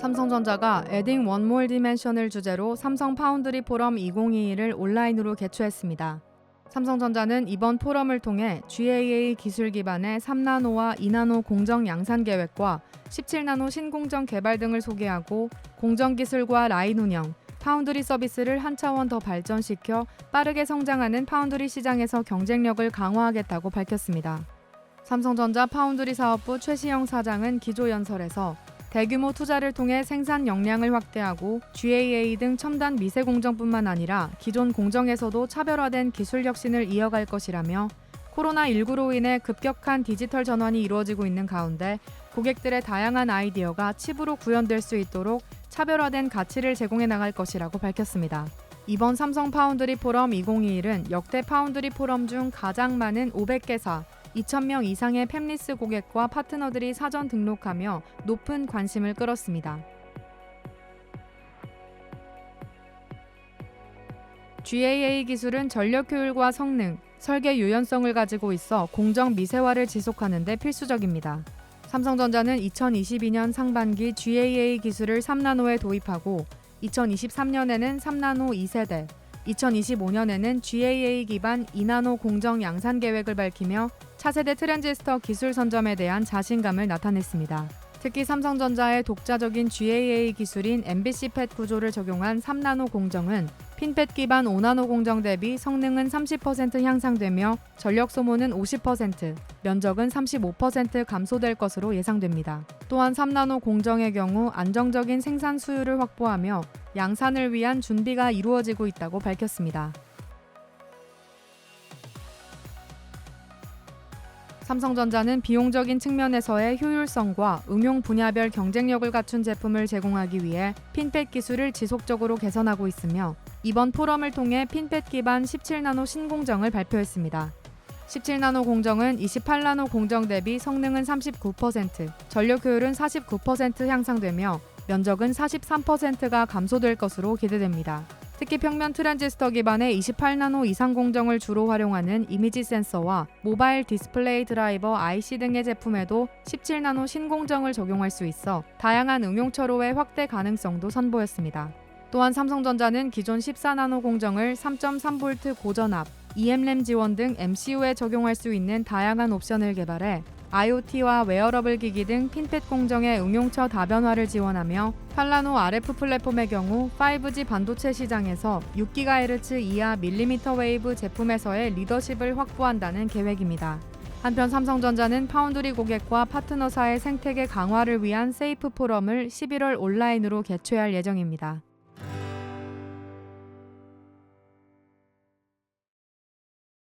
삼성전자가 Adding One More Dimension을 주제로 삼성 파운드리 포럼 2022를 온라인으로 개최했습니다. 삼성전자는 이번 포럼을 통해 GAA 기술 기반의 3나노와 2나노 공정 양산 계획과 17나노 신공정 개발 등을 소개하고 공정 기술과 라인 운영, 파운드리 서비스를 한 차원 더 발전시켜 빠르게 성장하는 파운드리 시장에서 경쟁력을 강화하겠다고 밝혔습니다. 삼성전자 파운드리 사업부 최시영 사장은 기조연설에서 대규모 투자를 통해 생산 역량을 확대하고 GAA 등 첨단 미세 공정뿐만 아니라 기존 공정에서도 차별화된 기술 혁신을 이어갈 것이라며 코로나19로 인해 급격한 디지털 전환이 이루어지고 있는 가운데 고객들의 다양한 아이디어가 칩으로 구현될 수 있도록 차별화된 가치를 제공해 나갈 것이라고 밝혔습니다. 이번 삼성 파운드리 포럼 2021은 역대 파운드리 포럼 중 가장 많은 500개사, 2,000명 이상의 팹리스 고객과 파트너들이 사전 등록하며 높은 관심을 끌었습니다. GAA 기술은 전력 효율과 성능, 설계 유연성을 가지고 있어 공정 미세화를 지속하는 데 필수적입니다. 삼성전자는 2022년 상반기 GAA 기술을 3나노에 도입하고 2023년에는 3나노 2세대, 2025년에는 GAA 기반 2나노 공정 양산 계획을 밝히며 차세대 트랜지스터 기술 선점에 대한 자신감을 나타냈습니다. 특히 삼성전자의 독자적인 GAA 기술인 MBC 팻 구조를 적용한 3나노 공정은 핀팻 기반 5나노 공정 대비 성능은 30% 향상되며 전력 소모는 50%, 면적은 35% 감소될 것으로 예상됩니다. 또한 3나노 공정의 경우 안정적인 생산 수율을 확보하며 양산을 위한 준비가 이루어지고 있다고 밝혔습니다. 삼성전자는 비용적인 측면에서의 효율성과 응용 분야별 경쟁력을 갖춘 제품을 제공하기 위해 핀팻 기술을 지속적으로 개선하고 있으며 이번 포럼을 통해 핀팻 기반 17나노 신공정을 발표했습니다. 17나노 공정은 28나노 공정 대비 성능은 39%, 전력 효율은 49% 향상되며 면적은 43%가 감소될 것으로 기대됩니다. 특히 평면 트랜지스터 기반의 28나노 이상 공정을 주로 활용하는 이미지 센서와 모바일 디스플레이 드라이버 IC 등의 제품에도 17나노 신공정을 적용할 수 있어 다양한 응용처로의 확대 가능성도 선보였습니다. 또한 삼성전자는 기존 14나노 공정을 3.3V 고전압, EM램 지원 등 MCU에 적용할 수 있는 다양한 옵션을 개발해 IoT와 웨어러블 기기 등 핀팻 공정의 응용처 다변화를 지원하며 팔라노 RF 플랫폼의 경우 5G 반도체 시장에서 6GHz 이하 밀리미터 웨이브 제품에서의 리더십을 확보한다는 계획입니다. 한편 삼성전자는 파운드리 고객과 파트너사의 생태계 강화를 위한 세이프 포럼을 11월 온라인으로 개최할 예정입니다.